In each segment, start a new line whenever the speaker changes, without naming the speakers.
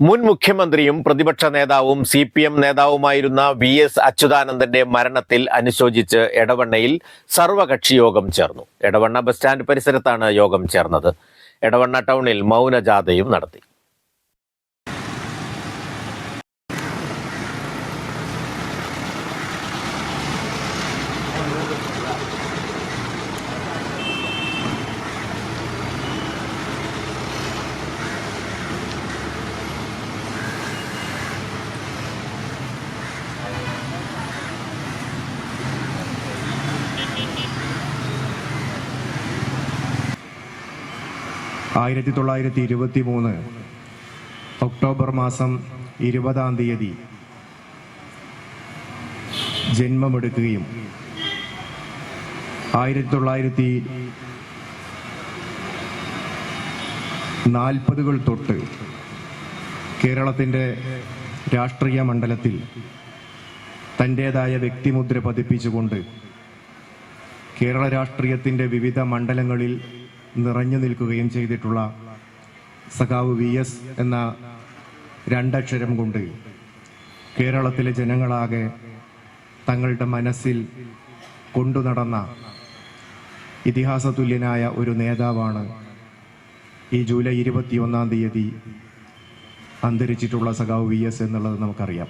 മുൻ മുഖ്യമന്ത്രിയും പ്രതിപക്ഷ നേതാവും സി പി എം നേതാവുമായിരുന്ന വി എസ് അച്യുതാനന്ദന്റെ മരണത്തിൽ അനുശോചിച്ച് എടവണ്ണയിൽ സർവകക്ഷി യോഗം ചേർന്നു. എടവണ്ണ ബസ് സ്റ്റാൻഡ് പരിസരത്താണ് യോഗം ചേർന്നത്. എടവണ്ണ ടൗണിൽ മൗനജാഥയും നടത്തി.
ആയിരത്തി തൊള്ളായിരത്തി ഇരുപത്തി മൂന്ന് ഒക്ടോബർ മാസം ഇരുപതാം തീയതി ജന്മമെടുക്കുകയും ആയിരത്തി തൊള്ളായിരത്തി നാൽപ്പതുകൾ തൊട്ട് കേരളത്തിന്റെ രാഷ്ട്രീയ മണ്ഡലത്തിൽ തന്റേതായ വ്യക്തിമുദ്ര പതിപ്പിച്ചുകൊണ്ട് കേരള രാഷ്ട്രീയത്തിന്റെ വിവിധ മണ്ഡലങ്ങളിൽ നിറഞ്ഞു നിൽക്കുകയും ചെയ്തിട്ടുള്ള സഖാവ് വി എസ് എന്ന രണ്ടക്ഷരം കൊണ്ട് കേരളത്തിലെ ജനങ്ങളാകെ തങ്ങളുടെ മനസ്സിൽ കൊണ്ടു നടന്ന ഇതിഹാസ തുല്യനായ ഒരു നേതാവാണ് ഈ ജൂലൈ ഇരുപത്തിയൊന്നാം തീയതി അന്തരിച്ചിട്ടുള്ള സഖാവ് വി എസ് എന്നുള്ളത് നമുക്കറിയാം.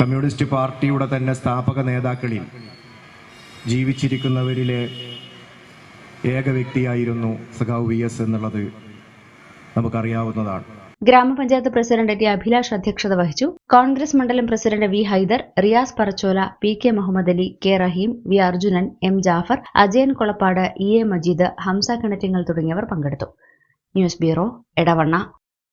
കമ്മ്യൂണിസ്റ്റ് പാർട്ടിയുടെ തന്നെ സ്ഥാപക നേതാക്കളിൽ ജീവിച്ചിരിക്കുന്നവരിലെ ഏക വ്യക്തിയായിരുന്നു സഖാവ് വി എസ് എന്നുള്ളത് നമുക്കറിയാവുന്നതാണ്.
ഗ്രാമപഞ്ചായത്ത് പ്രസിഡന്റ് ടി അഭിലാഷ് അധ്യക്ഷത വഹിച്ചു. കോൺഗ്രസ് മണ്ഡലം president V Haider Riyas Parachola P K Muhammad Ali K Rahim V Arjunan M Jafar Ajayan Kolappad E A Majeed Hamza Kinattingal തുടങ്ങിയവർ പങ്കെടുത്തു. News bureau Edavanna.